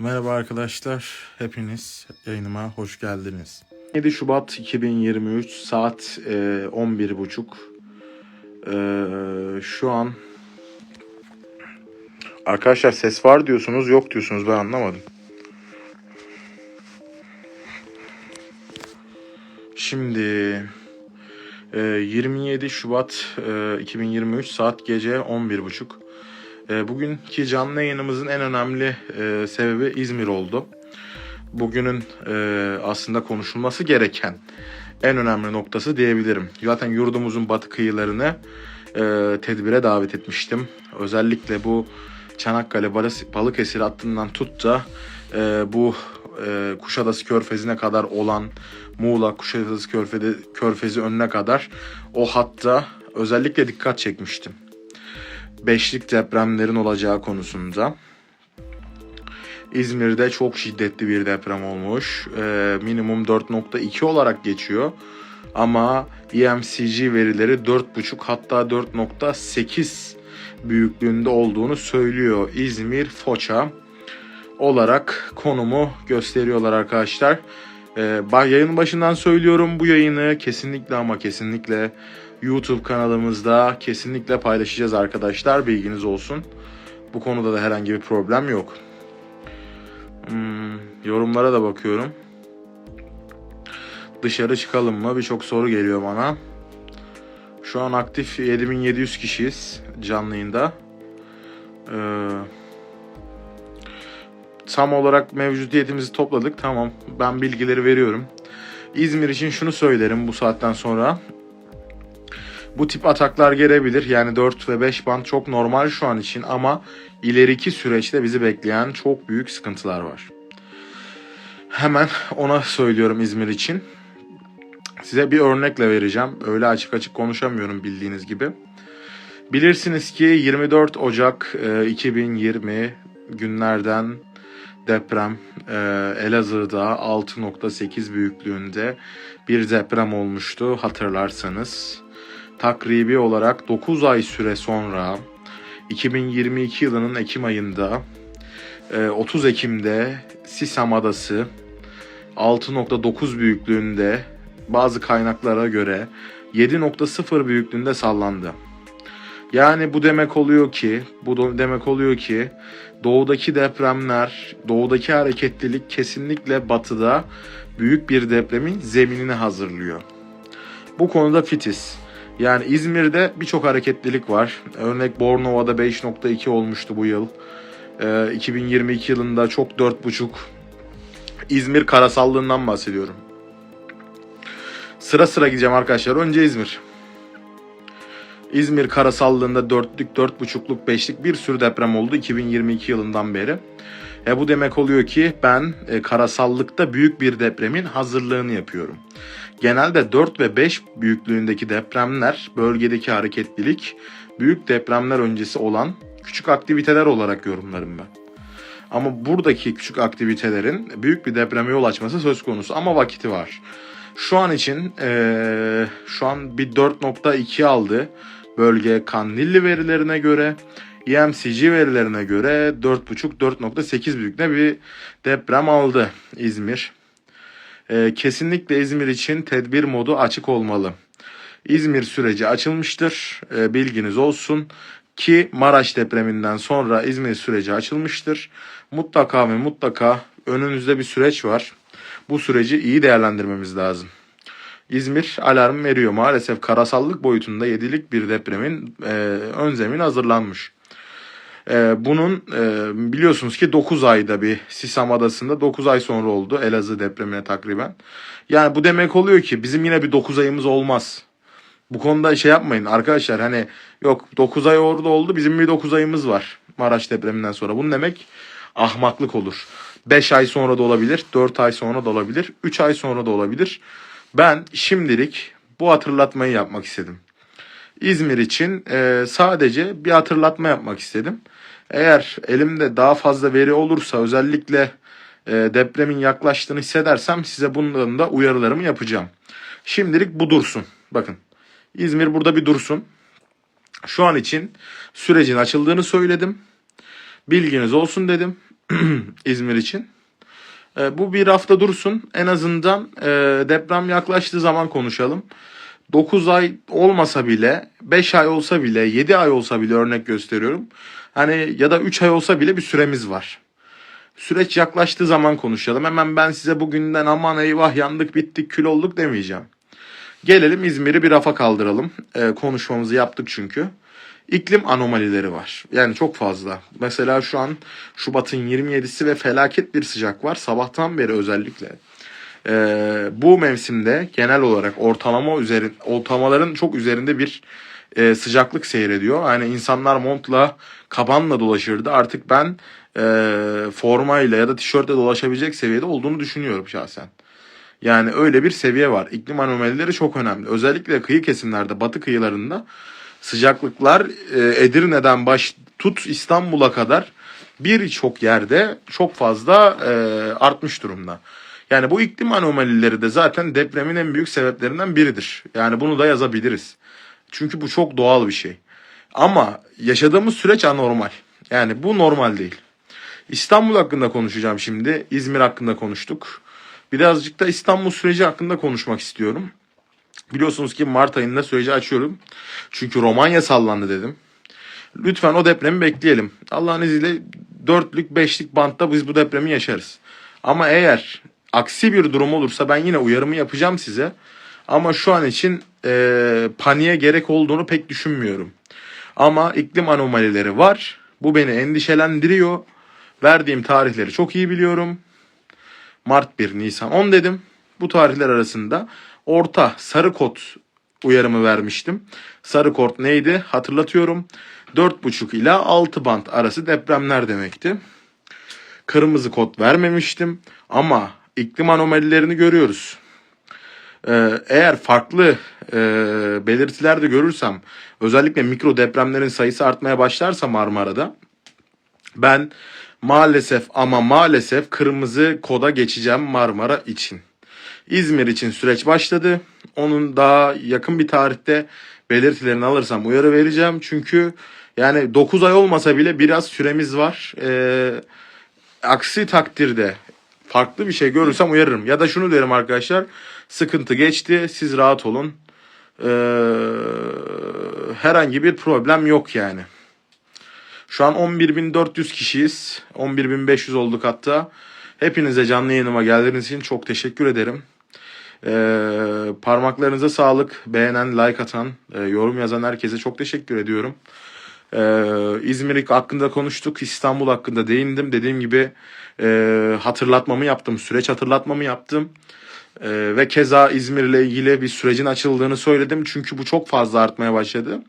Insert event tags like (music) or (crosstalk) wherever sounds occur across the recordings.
Merhaba arkadaşlar, hepiniz yayınıma hoş geldiniz. 7 Şubat 2023 saat e, 11.30 E, Şu an Arkadaşlar ses var diyorsunuz, yok diyorsunuz ben anlamadım. Şimdi e, 27 Şubat e, 2023 saat gece 11.30 e, Bugünkü canlı yayınımızın en önemli e, sebebi İzmir oldu. Bugünün e, aslında konuşulması gereken en önemli noktası diyebilirim. Zaten yurdumuzun batı kıyılarını e, tedbire davet etmiştim. Özellikle bu Çanakkale Balıkesir hattından tut da e, bu e, Kuşadası Körfezi'ne kadar olan Muğla Kuşadası Körfezi, Körfezi önüne kadar o hatta özellikle dikkat çekmiştim beşlik depremlerin olacağı konusunda. İzmir'de çok şiddetli bir deprem olmuş. Ee, minimum 4.2 olarak geçiyor. Ama EMCG verileri 4.5 hatta 4.8 büyüklüğünde olduğunu söylüyor. İzmir, Foça olarak konumu gösteriyorlar arkadaşlar. Ee, yayın başından söylüyorum bu yayını kesinlikle ama kesinlikle YouTube kanalımızda kesinlikle paylaşacağız arkadaşlar. Bilginiz olsun. Bu konuda da herhangi bir problem yok. Hmm, yorumlara da bakıyorum. Dışarı çıkalım mı? Birçok soru geliyor bana. Şu an aktif 7700 kişiyiz canlı. Ee, tam olarak mevcudiyetimizi topladık. Tamam. Ben bilgileri veriyorum. İzmir için şunu söylerim bu saatten sonra. Bu tip ataklar gelebilir. Yani 4 ve 5 band çok normal şu an için ama ileriki süreçte bizi bekleyen çok büyük sıkıntılar var. Hemen ona söylüyorum İzmir için. Size bir örnekle vereceğim. Öyle açık açık konuşamıyorum bildiğiniz gibi. Bilirsiniz ki 24 Ocak e, 2020 günlerden deprem e, Elazığ'da 6.8 büyüklüğünde bir deprem olmuştu hatırlarsanız takribi olarak 9 ay süre sonra 2022 yılının Ekim ayında e, 30 Ekim'de Sisam Adası 6.9 büyüklüğünde bazı kaynaklara göre 7.0 büyüklüğünde sallandı. Yani bu demek oluyor ki, bu demek oluyor ki doğudaki depremler, doğudaki hareketlilik kesinlikle batıda büyük bir depremin zeminini hazırlıyor. Bu konuda fitiz. Yani İzmir'de birçok hareketlilik var. Örnek Bornova'da 5.2 olmuştu bu yıl. Ee, 2022 yılında çok 4.5. İzmir karasallığından bahsediyorum. Sıra sıra gideceğim arkadaşlar. Önce İzmir. İzmir karasallığında 4'lük, 4.5'luk, 5'lik bir sürü deprem oldu 2022 yılından beri. E bu demek oluyor ki ben e, karasallıkta büyük bir depremin hazırlığını yapıyorum. Genelde 4 ve 5 büyüklüğündeki depremler, bölgedeki hareketlilik, büyük depremler öncesi olan küçük aktiviteler olarak yorumlarım ben. Ama buradaki küçük aktivitelerin büyük bir depreme yol açması söz konusu ama vakiti var. Şu an için eee, şu an bir 4.2 aldı bölge Kandilli verilerine göre. EMCG verilerine göre 4.5-4.8 büyüklüğünde bir deprem aldı İzmir. Ee, kesinlikle İzmir için tedbir modu açık olmalı. İzmir süreci açılmıştır. Ee, bilginiz olsun ki Maraş depreminden sonra İzmir süreci açılmıştır. Mutlaka ve mutlaka önünüzde bir süreç var. Bu süreci iyi değerlendirmemiz lazım. İzmir alarm veriyor. Maalesef karasallık boyutunda 7'lik bir depremin e, ön hazırlanmış. E, bunun e, biliyorsunuz ki 9 ayda bir Sisam Adası'nda 9 ay sonra oldu Elazığ depremine takriben. Yani bu demek oluyor ki bizim yine bir 9 ayımız olmaz. Bu konuda şey yapmayın arkadaşlar hani yok 9 ay orada oldu bizim bir 9 ayımız var Maraş depreminden sonra. Bunun demek ahmaklık olur. 5 ay sonra da olabilir, 4 ay sonra da olabilir, 3 ay sonra da olabilir. Ben şimdilik bu hatırlatmayı yapmak istedim. İzmir için e, sadece bir hatırlatma yapmak istedim. Eğer elimde daha fazla veri olursa özellikle e, depremin yaklaştığını hissedersem size bunların da uyarılarımı yapacağım. Şimdilik bu dursun. Bakın İzmir burada bir dursun. Şu an için sürecin açıldığını söyledim. Bilginiz olsun dedim. (clears throat) İzmir için. E, bu bir hafta dursun. En azından e, deprem yaklaştığı zaman konuşalım. 9 ay olmasa bile, 5 ay olsa bile, 7 ay olsa bile örnek gösteriyorum. Hani ya da 3 ay olsa bile bir süremiz var. Süreç yaklaştığı zaman konuşalım. Hemen ben size bugünden aman eyvah yandık bittik kül olduk demeyeceğim. Gelelim İzmir'i bir rafa kaldıralım. Ee, konuşmamızı yaptık çünkü. İklim anomalileri var. Yani çok fazla. Mesela şu an Şubat'ın 27'si ve felaket bir sıcak var. Sabahtan beri özellikle. Ee, bu mevsimde genel olarak ortalama üzerin, ortalamaların çok üzerinde bir e, sıcaklık seyrediyor. Yani insanlar montla, kabanla dolaşırdı. Artık ben e, formayla ya da tişörtle dolaşabilecek seviyede olduğunu düşünüyorum şahsen. Yani öyle bir seviye var. İklim anomalileri çok önemli. Özellikle kıyı kesimlerde, batı kıyılarında sıcaklıklar e, Edirne'den baş tut İstanbul'a kadar birçok yerde çok fazla e, artmış durumda. Yani bu iklim anomalileri de zaten depremin en büyük sebeplerinden biridir. Yani bunu da yazabiliriz. Çünkü bu çok doğal bir şey. Ama yaşadığımız süreç anormal. Yani bu normal değil. İstanbul hakkında konuşacağım şimdi. İzmir hakkında konuştuk. Birazcık da İstanbul süreci hakkında konuşmak istiyorum. Biliyorsunuz ki Mart ayında süreci açıyorum. Çünkü Romanya sallandı dedim. Lütfen o depremi bekleyelim. Allah'ın izniyle dörtlük beşlik bantta biz bu depremi yaşarız. Ama eğer aksi bir durum olursa ben yine uyarımı yapacağım size. Ama şu an için e, paniğe gerek olduğunu pek düşünmüyorum. Ama iklim anomalileri var. Bu beni endişelendiriyor. Verdiğim tarihleri çok iyi biliyorum. Mart 1, Nisan 10 dedim. Bu tarihler arasında orta sarı kod uyarımı vermiştim. Sarı kod neydi? Hatırlatıyorum. 4,5 ila 6 band arası depremler demekti. Kırmızı kod vermemiştim ama iklim anomalilerini görüyoruz. Ee, eğer farklı e, belirtiler de görürsem özellikle mikro depremlerin sayısı artmaya başlarsa Marmara'da ben maalesef ama maalesef kırmızı koda geçeceğim Marmara için. İzmir için süreç başladı. Onun daha yakın bir tarihte belirtilerini alırsam uyarı vereceğim. Çünkü yani 9 ay olmasa bile biraz süremiz var. Ee, aksi takdirde farklı bir şey görürsem uyarırım. Ya da şunu derim arkadaşlar. Sıkıntı geçti. Siz rahat olun. Ee, herhangi bir problem yok yani. Şu an 11.400 kişiyiz. 11.500 olduk hatta. Hepinize canlı yayınıma geldiğiniz için çok teşekkür ederim. Ee, parmaklarınıza sağlık. Beğenen, like atan, e, yorum yazan herkese çok teşekkür ediyorum. Ee, İzmir hakkında konuştuk. İstanbul hakkında değindim. Dediğim gibi e, hatırlatmamı yaptım. Süreç hatırlatmamı yaptım. E, ve keza İzmir'le ilgili bir sürecin açıldığını söyledim. Çünkü bu çok fazla artmaya başladı.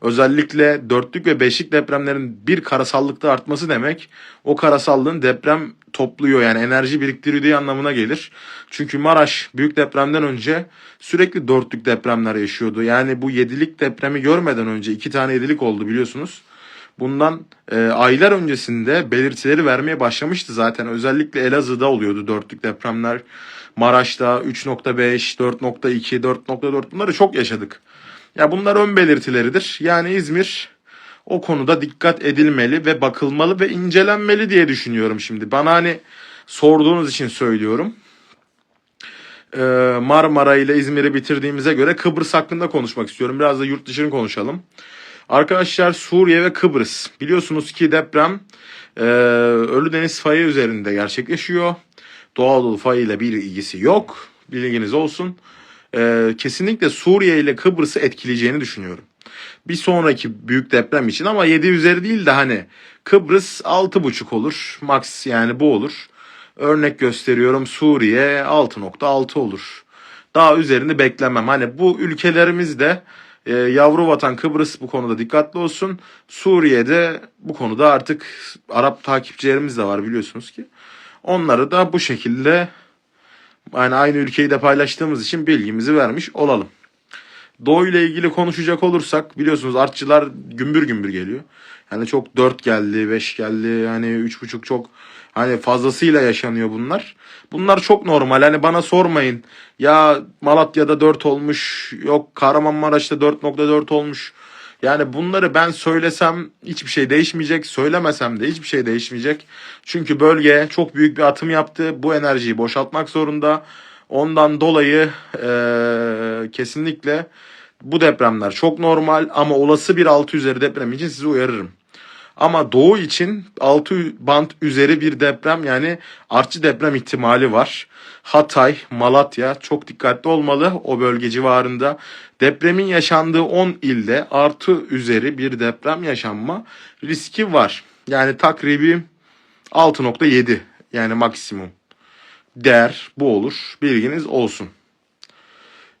Özellikle dörtlük ve beşlik depremlerin bir karasallıkta artması demek o karasallığın deprem topluyor yani enerji biriktiriyor diye anlamına gelir. Çünkü Maraş büyük depremden önce sürekli dörtlük depremler yaşıyordu. Yani bu yedilik depremi görmeden önce iki tane yedilik oldu biliyorsunuz. Bundan e, aylar öncesinde belirtileri vermeye başlamıştı zaten. Özellikle Elazığ'da oluyordu dörtlük depremler. Maraş'ta 3.5, 4.2, 4.4 bunları çok yaşadık. Ya bunlar ön belirtileridir. Yani İzmir o konuda dikkat edilmeli ve bakılmalı ve incelenmeli diye düşünüyorum şimdi. Bana hani sorduğunuz için söylüyorum. Ee, Marmara ile İzmir'i bitirdiğimize göre Kıbrıs hakkında konuşmak istiyorum. Biraz da yurt dışını konuşalım. Arkadaşlar Suriye ve Kıbrıs. Biliyorsunuz ki deprem e, Ölüdeniz fayı üzerinde gerçekleşiyor. Doğu Anadolu fayı ile bir ilgisi yok. Bilginiz olsun. E, kesinlikle Suriye ile Kıbrıs'ı etkileyeceğini düşünüyorum. Bir sonraki büyük deprem için ama 7 üzeri değil de hani Kıbrıs 6,5 olur. Max yani bu olur. Örnek gösteriyorum Suriye 6.6 olur. Daha üzerini beklemem. Hani bu ülkelerimizde e, yavru vatan Kıbrıs bu konuda dikkatli olsun. Suriye'de bu konuda artık Arap takipçilerimiz de var biliyorsunuz ki. Onları da bu şekilde yani aynı ülkeyi de paylaştığımız için bilgimizi vermiş olalım. Doğu ile ilgili konuşacak olursak biliyorsunuz artçılar gümbür gümbür geliyor. Yani çok 4 geldi, 5 geldi, yani 3,5 çok hani fazlasıyla yaşanıyor bunlar. Bunlar çok normal. Hani bana sormayın. Ya Malatya'da 4 olmuş, yok Kahramanmaraş'ta 4.4 olmuş. Yani bunları ben söylesem hiçbir şey değişmeyecek, söylemesem de hiçbir şey değişmeyecek. Çünkü bölge çok büyük bir atım yaptı. Bu enerjiyi boşaltmak zorunda. Ondan dolayı eee, kesinlikle bu depremler çok normal ama olası bir 6 üzeri deprem için sizi uyarırım. Ama doğu için 6 bant üzeri bir deprem yani artçı deprem ihtimali var. Hatay, Malatya çok dikkatli olmalı o bölge civarında. Depremin yaşandığı 10 ilde artı üzeri bir deprem yaşanma riski var. Yani takribi 6.7 yani maksimum değer bu olur. Bilginiz olsun.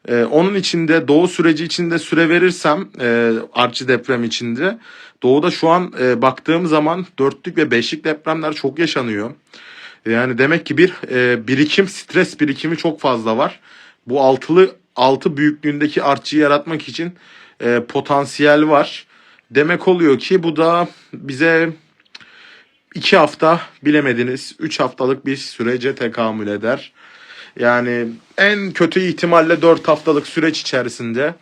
Ee, onun içinde doğu süreci içinde süre verirsem e, artçı deprem içinde doğuda şu an e, baktığım zaman dörtlük ve beşlik depremler çok yaşanıyor. Yani demek ki bir e, birikim stres birikimi çok fazla var. Bu altılı altı büyüklüğündeki artçıyı yaratmak için e, potansiyel var. Demek oluyor ki bu da bize iki hafta bilemediniz üç haftalık bir sürece tekamül eder. Yani en kötü ihtimalle 4 haftalık süreç içerisinde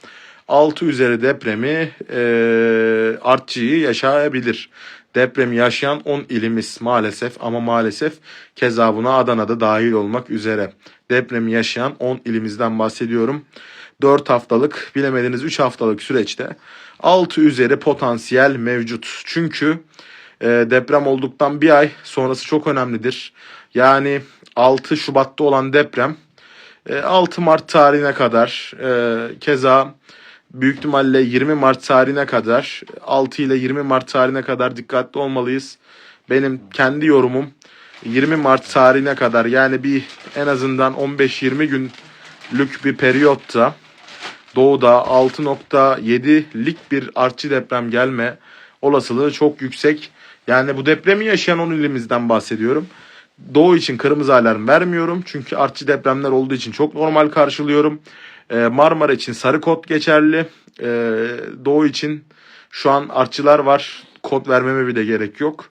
6 üzeri depremi e, artçıyı yaşayabilir. Depremi yaşayan 10 ilimiz maalesef ama maalesef keza buna Adana'da dahil olmak üzere. Depremi yaşayan 10 ilimizden bahsediyorum. 4 haftalık bilemediniz 3 haftalık süreçte 6 üzeri potansiyel mevcut. Çünkü e, deprem olduktan bir ay sonrası çok önemlidir. Yani 6 Şubat'ta olan deprem e, 6 Mart tarihine kadar e, keza büyük ihtimalle 20 Mart tarihine kadar 6 ile 20 Mart tarihine kadar dikkatli olmalıyız. Benim kendi yorumum 20 Mart tarihine kadar yani bir en azından 15-20 günlük bir periyotta doğuda 6.7'lik bir artçı deprem gelme olasılığı çok yüksek. Yani bu depremi yaşayan 10 ilimizden bahsediyorum. Doğu için kırmızı alarm vermiyorum. Çünkü artçı depremler olduğu için çok normal karşılıyorum. Ee, Marmara için sarı kod geçerli. Ee, Doğu için şu an artçılar var. Kod vermeme bile gerek yok.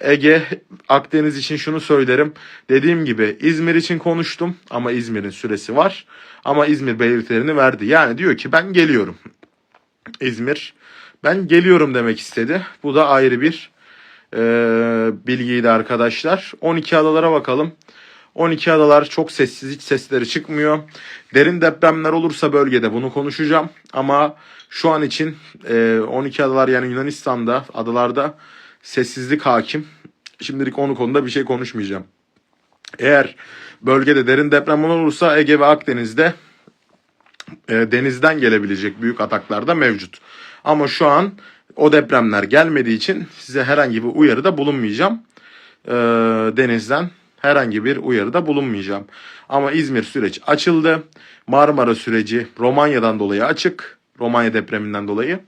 Ege, Akdeniz için şunu söylerim. Dediğim gibi İzmir için konuştum ama İzmir'in süresi var. Ama İzmir belirtilerini verdi. Yani diyor ki ben geliyorum. İzmir ben geliyorum demek istedi. Bu da ayrı bir e, bilgiydi arkadaşlar. 12 adalara bakalım. 12 adalar çok sessiz, hiç sesleri çıkmıyor. Derin depremler olursa bölgede bunu konuşacağım. Ama şu an için e, 12 adalar yani Yunanistan'da, adalarda sessizlik hakim. Şimdilik onu konuda bir şey konuşmayacağım. Eğer bölgede derin deprem olursa Ege ve Akdeniz'de e, denizden gelebilecek büyük ataklar da mevcut. Ama şu an o depremler gelmediği için size herhangi bir uyarıda bulunmayacağım. E, denizden herhangi bir uyarıda bulunmayacağım. Ama İzmir süreç açıldı. Marmara süreci Romanya'dan dolayı açık. Romanya depreminden dolayı.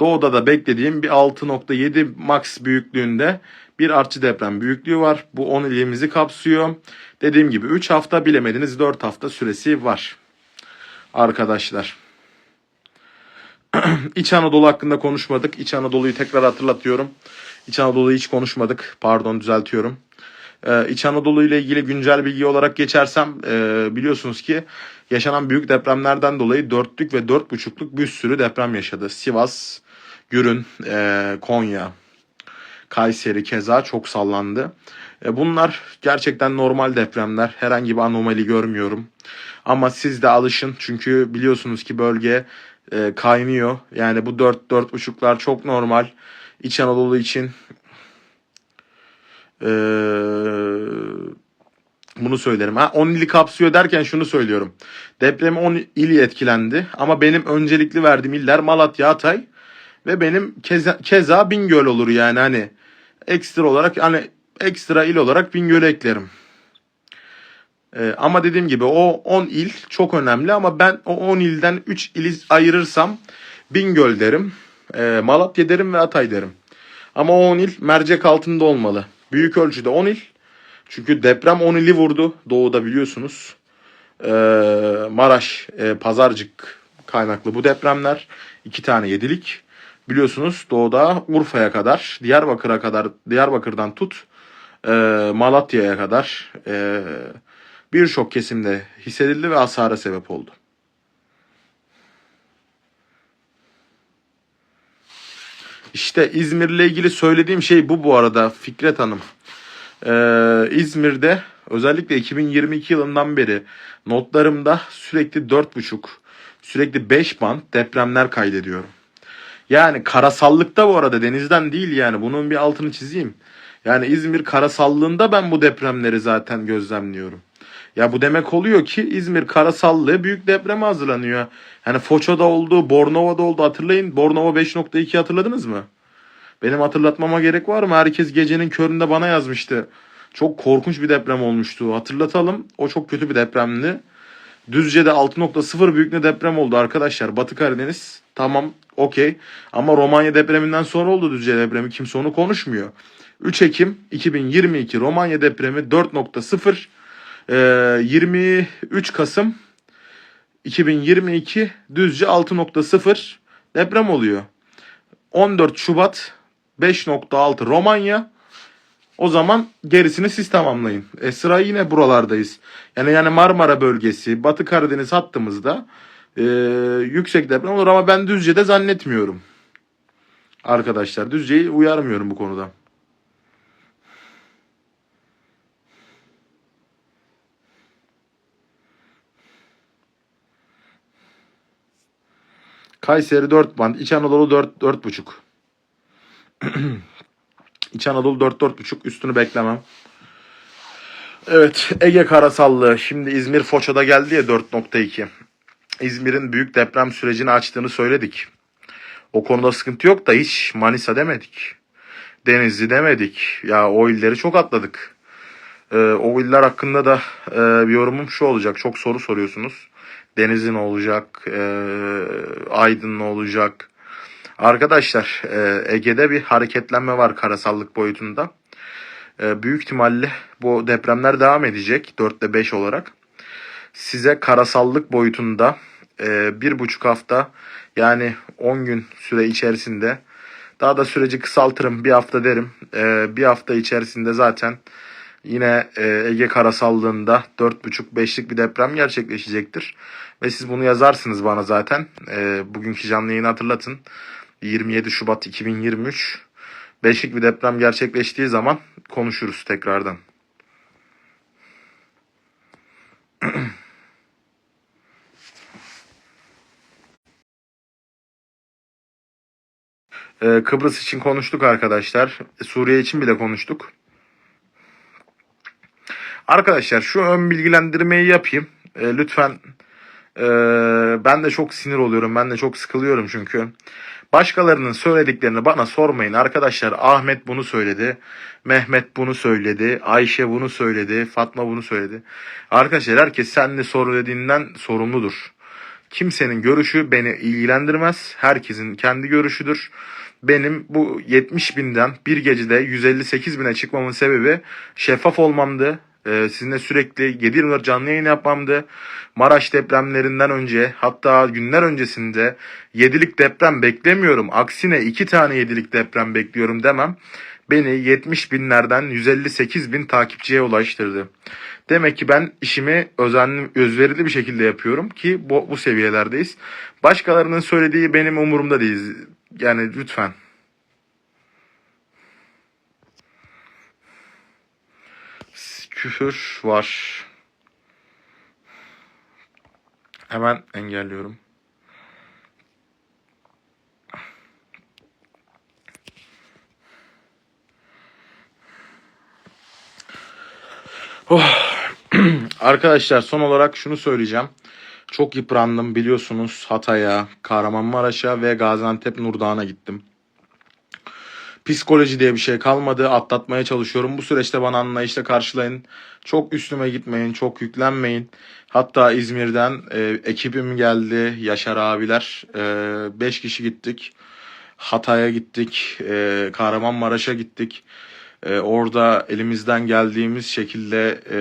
Doğuda da beklediğim bir 6.7 max büyüklüğünde bir artçı deprem büyüklüğü var. Bu 10 ilimizi kapsıyor. Dediğim gibi 3 hafta bilemediniz 4 hafta süresi var. Arkadaşlar. (clears throat) İç Anadolu hakkında konuşmadık. İç Anadolu'yu tekrar hatırlatıyorum. İç Anadolu'yu hiç konuşmadık. Pardon düzeltiyorum. Ee, İç Anadolu ile ilgili güncel bilgi olarak geçersem e, biliyorsunuz ki yaşanan büyük depremlerden dolayı dörtlük ve dört buçukluk bir sürü deprem yaşadı. Sivas, Gürün, e, Konya, Kayseri keza çok sallandı. E, bunlar gerçekten normal depremler. Herhangi bir anomali görmüyorum. Ama siz de alışın çünkü biliyorsunuz ki bölge e, kaynıyor. Yani bu 4 dört buçuklar çok normal. İç Anadolu için e, bunu söylerim. Ha 10 ili kapsıyor derken şunu söylüyorum. Depremi 10 ili etkilendi ama benim öncelikli verdiğim iller Malatya, Hatay ve benim keza, keza Bingöl olur yani hani ekstra olarak hani ekstra il olarak Bingöl'ü eklerim. Ee, ama dediğim gibi o 10 il çok önemli ama ben o 10 ilden 3 ili ayırırsam Bingöl derim, e, Malatya derim ve Hatay derim. Ama o 10 il mercek altında olmalı. Büyük ölçüde 10 il. Çünkü deprem 10 ili vurdu doğuda biliyorsunuz. Ee, Maraş, e, Pazarcık kaynaklı bu depremler. iki tane yedilik. Biliyorsunuz doğuda Urfa'ya kadar, Diyarbakır'a kadar, Diyarbakır'dan tut e, Malatya'ya kadar e, birçok kesimde hissedildi ve hasara sebep oldu. İşte İzmir'le ilgili söylediğim şey bu bu arada Fikret Hanım. Ee, İzmir'de özellikle 2022 yılından beri notlarımda sürekli 4.5, sürekli 5 band depremler kaydediyorum. Yani karasallıkta bu arada denizden değil yani bunun bir altını çizeyim. Yani İzmir karasallığında ben bu depremleri zaten gözlemliyorum. Ya bu demek oluyor ki İzmir karasallığı büyük depreme hazırlanıyor. Hani Foça'da oldu, Bornova'da oldu hatırlayın. Bornova 5.2 hatırladınız mı? Benim hatırlatmama gerek var mı? Herkes gecenin köründe bana yazmıştı. Çok korkunç bir deprem olmuştu. Hatırlatalım. O çok kötü bir depremdi. Düzce'de 6.0 büyüklüğünde deprem oldu arkadaşlar. Batı Karadeniz tamam okey. Ama Romanya depreminden sonra oldu Düzce depremi. Kimse onu konuşmuyor. 3 Ekim 2022 Romanya depremi 4.0. Ee, 23 Kasım 2022 Düzce 6.0 deprem oluyor. 14 Şubat 5.6 Romanya. O zaman gerisini siz tamamlayın. E sıra yine buralardayız. Yani yani Marmara bölgesi, Batı Karadeniz hattımızda e, yüksek deprem olur ama ben Düzce'de zannetmiyorum. Arkadaşlar Düzce'yi uyarmıyorum bu konuda. Kayseri 4 band, İç Anadolu 4 4,5. (clears throat) İç Anadolu 4 4,5 üstünü beklemem. Evet Ege Karasallı şimdi İzmir Foça'da geldi ya 4.2. İzmir'in büyük deprem sürecini açtığını söyledik. O konuda sıkıntı yok da hiç Manisa demedik. Denizli demedik. Ya o illeri çok atladık. Ee, o iller hakkında da e, bir yorumum şu olacak. Çok soru soruyorsunuz. Denizli olacak? Ee, Aydın olacak? Arkadaşlar e, Ege'de bir hareketlenme var karasallık boyutunda. E, büyük ihtimalle bu depremler devam edecek 4'te 5 olarak. Size karasallık boyutunda e, bir buçuk hafta yani 10 gün süre içerisinde daha da süreci kısaltırım bir hafta derim. E, bir hafta içerisinde zaten yine e, Ege karasallığında 4,5-5'lik bir deprem gerçekleşecektir. Ve siz bunu yazarsınız bana zaten. E, bugünkü canlı yayını hatırlatın. 27 Şubat 2023 5'lik bir deprem gerçekleştiği zaman konuşuruz tekrardan. Ee, Kıbrıs için konuştuk arkadaşlar. Suriye için bile konuştuk. Arkadaşlar şu ön bilgilendirmeyi yapayım. Ee, lütfen e, ben de çok sinir oluyorum. Ben de çok sıkılıyorum çünkü. Başkalarının söylediklerini bana sormayın arkadaşlar. Ahmet bunu söyledi. Mehmet bunu söyledi. Ayşe bunu söyledi. Fatma bunu söyledi. Arkadaşlar herkes sen ne soru dediğinden sorumludur. Kimsenin görüşü beni ilgilendirmez. Herkesin kendi görüşüdür. Benim bu 70 binden bir gecede 158 bine çıkmamın sebebi şeffaf olmamdı. Ee, sizinle sürekli 7-24 canlı yayın yapmamdı. Maraş depremlerinden önce hatta günler öncesinde 7'lik deprem beklemiyorum. Aksine 2 tane 7'lik deprem bekliyorum demem. Beni 70 binlerden 158 bin takipçiye ulaştırdı. Demek ki ben işimi özenli, özverili bir şekilde yapıyorum ki bu, bu seviyelerdeyiz. Başkalarının söylediği benim umurumda değil. Yani lütfen. Küfür var. Hemen engelliyorum. Oh. (clears throat) Arkadaşlar son olarak şunu söyleyeceğim. Çok yıprandım biliyorsunuz Hatay'a, Kahramanmaraş'a ve Gaziantep Nurdağ'a gittim. Psikoloji diye bir şey kalmadı. Atlatmaya çalışıyorum. Bu süreçte bana anlayışla karşılayın. Çok üstüme gitmeyin, çok yüklenmeyin. Hatta İzmir'den e, ekibim geldi, Yaşar abiler. 5 e, kişi gittik. Hatay'a gittik, e, Kahramanmaraş'a gittik. E, orada elimizden geldiğimiz şekilde e,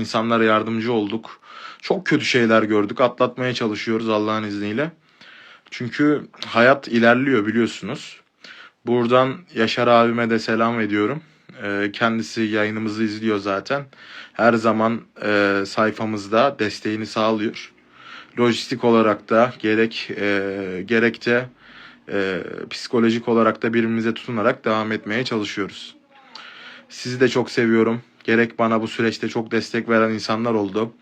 insanlara yardımcı olduk. Çok kötü şeyler gördük. Atlatmaya çalışıyoruz Allah'ın izniyle. Çünkü hayat ilerliyor biliyorsunuz. Buradan Yaşar abime de selam ediyorum. E, kendisi yayınımızı izliyor zaten. Her zaman e, sayfamızda desteğini sağlıyor. Lojistik olarak da gerek e, gerek de e, psikolojik olarak da birbirimize tutunarak devam etmeye çalışıyoruz. Sizi de çok seviyorum. Gerek bana bu süreçte çok destek veren insanlar oldu.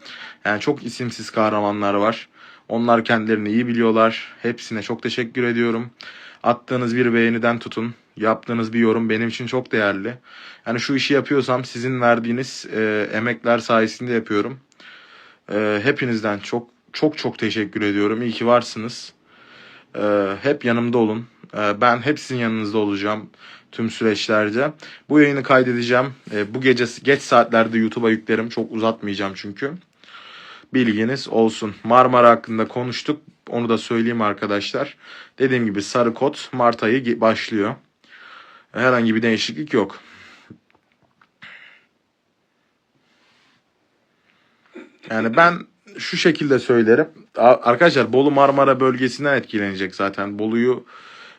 Yani çok isimsiz kahramanlar var. Onlar kendilerini iyi biliyorlar. Hepsine çok teşekkür ediyorum. Attığınız bir beğeniden tutun. Yaptığınız bir yorum benim için çok değerli. Yani şu işi yapıyorsam sizin verdiğiniz e, emekler sayesinde yapıyorum. E, hepinizden çok çok çok teşekkür ediyorum. İyi ki varsınız. E, hep yanımda olun. E, ben hep sizin yanınızda olacağım tüm süreçlerde. Bu yayını kaydedeceğim. E, bu gece geç saatlerde YouTube'a yüklerim. Çok uzatmayacağım çünkü. Bilginiz olsun. Marmara hakkında konuştuk. Onu da söyleyeyim arkadaşlar. Dediğim gibi sarı kod Mart ayı başlıyor. Herhangi bir değişiklik yok. Yani ben şu şekilde söylerim. Arkadaşlar Bolu Marmara bölgesinden etkilenecek zaten. Bolu'yu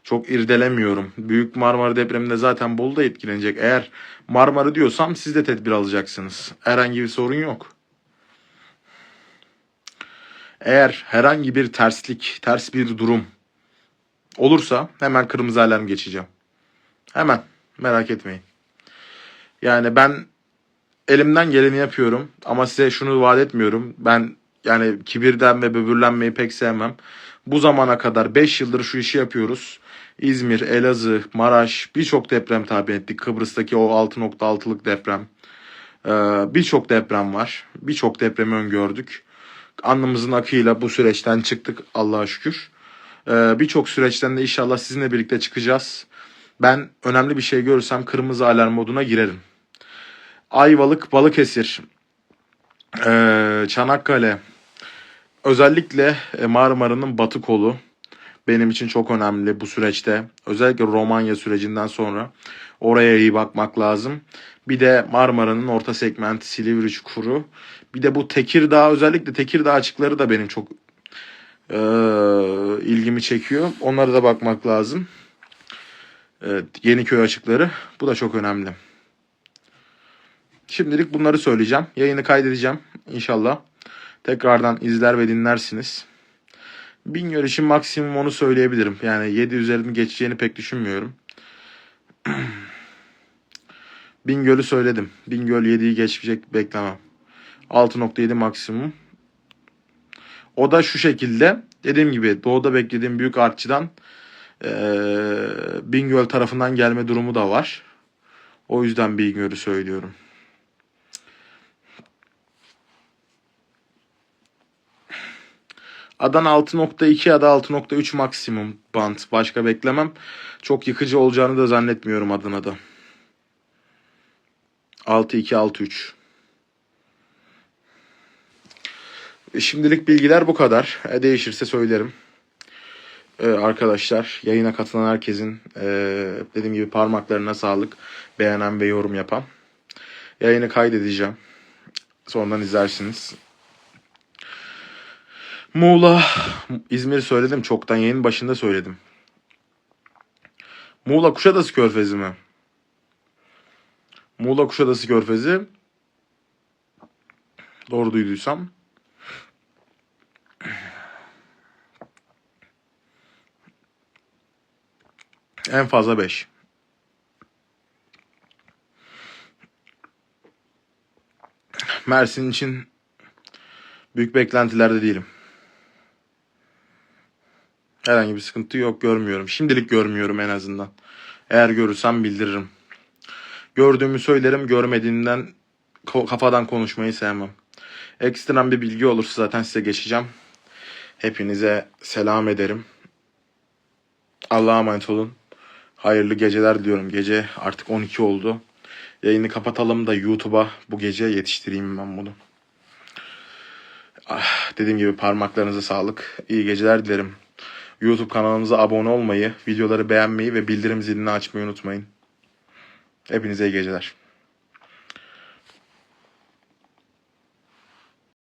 çok irdelemiyorum. Büyük Marmara depreminde zaten Bolu da etkilenecek. Eğer Marmara diyorsam siz de tedbir alacaksınız. Herhangi bir sorun yok. Eğer herhangi bir terslik, ters bir durum olursa hemen kırmızı alarm geçeceğim. Hemen merak etmeyin. Yani ben elimden geleni yapıyorum ama size şunu vaat etmiyorum. Ben yani kibirden ve böbürlenmeyi pek sevmem. Bu zamana kadar 5 yıldır şu işi yapıyoruz. İzmir, Elazığ, Maraş birçok deprem tabi ettik. Kıbrıs'taki o 6.6'lık deprem. Ee, birçok deprem var. Birçok depremi öngördük. Alnımızın akıyla bu süreçten çıktık Allah'a şükür. Ee, birçok süreçten de inşallah sizinle birlikte çıkacağız. Ben önemli bir şey görürsem kırmızı alarm moduna girerim. Ayvalık, Balıkesir, ee, Çanakkale, özellikle e, Marmara'nın batı kolu benim için çok önemli bu süreçte. Özellikle Romanya sürecinden sonra oraya iyi bakmak lazım. Bir de Marmara'nın orta segmenti Silivri Çukuru. Bir de bu Tekirdağ özellikle Tekirdağ açıkları da benim çok e, ilgimi çekiyor. Onlara da bakmak lazım. Evet, Yeniköy açıkları. Bu da çok önemli. Şimdilik bunları söyleyeceğim. Yayını kaydedeceğim inşallah. Tekrardan izler ve dinlersiniz. Bingöl için maksimum onu söyleyebilirim. Yani 7 üzerini geçeceğini pek düşünmüyorum. (clears throat) Bingöl'ü söyledim. Bingöl 7'yi geçecek beklemem. 6.7 maksimum. O da şu şekilde. Dediğim gibi doğuda beklediğim büyük artçıdan eee Bingöl tarafından gelme durumu da var. O yüzden Bingöl'ü söylüyorum. Adana 6.2 ya da 6.3 maksimum bant. Başka beklemem. Çok yıkıcı olacağını da zannetmiyorum Adana'da. 6.2 6.3. E, Şimdilik bilgiler bu kadar. E, değişirse söylerim. E, arkadaşlar yayına katılan herkesin e, dediğim gibi parmaklarına sağlık. Beğenen ve yorum yapan. Yayını kaydedeceğim. Sonradan izlersiniz. Muğla, İzmir söyledim çoktan yayının başında söyledim. Muğla Kuşadası Körfezi mi? Muğla Kuşadası Körfezi doğru duyduysam en fazla 5. Mersin için büyük beklentilerde değilim. Herhangi bir sıkıntı yok görmüyorum. Şimdilik görmüyorum en azından. Eğer görürsem bildiririm. Gördüğümü söylerim. Görmediğimden kafadan konuşmayı sevmem. Ekstrem bir bilgi olursa zaten size geçeceğim. Hepinize selam ederim. Allah'a emanet olun. Hayırlı geceler diliyorum. Gece artık 12 oldu. Yayını kapatalım da YouTube'a bu gece yetiştireyim ben bunu. Ah, dediğim gibi parmaklarınıza sağlık. İyi geceler dilerim. YouTube kanalımıza abone olmayı, videoları beğenmeyi ve bildirim zilini açmayı unutmayın. Hepinize iyi geceler.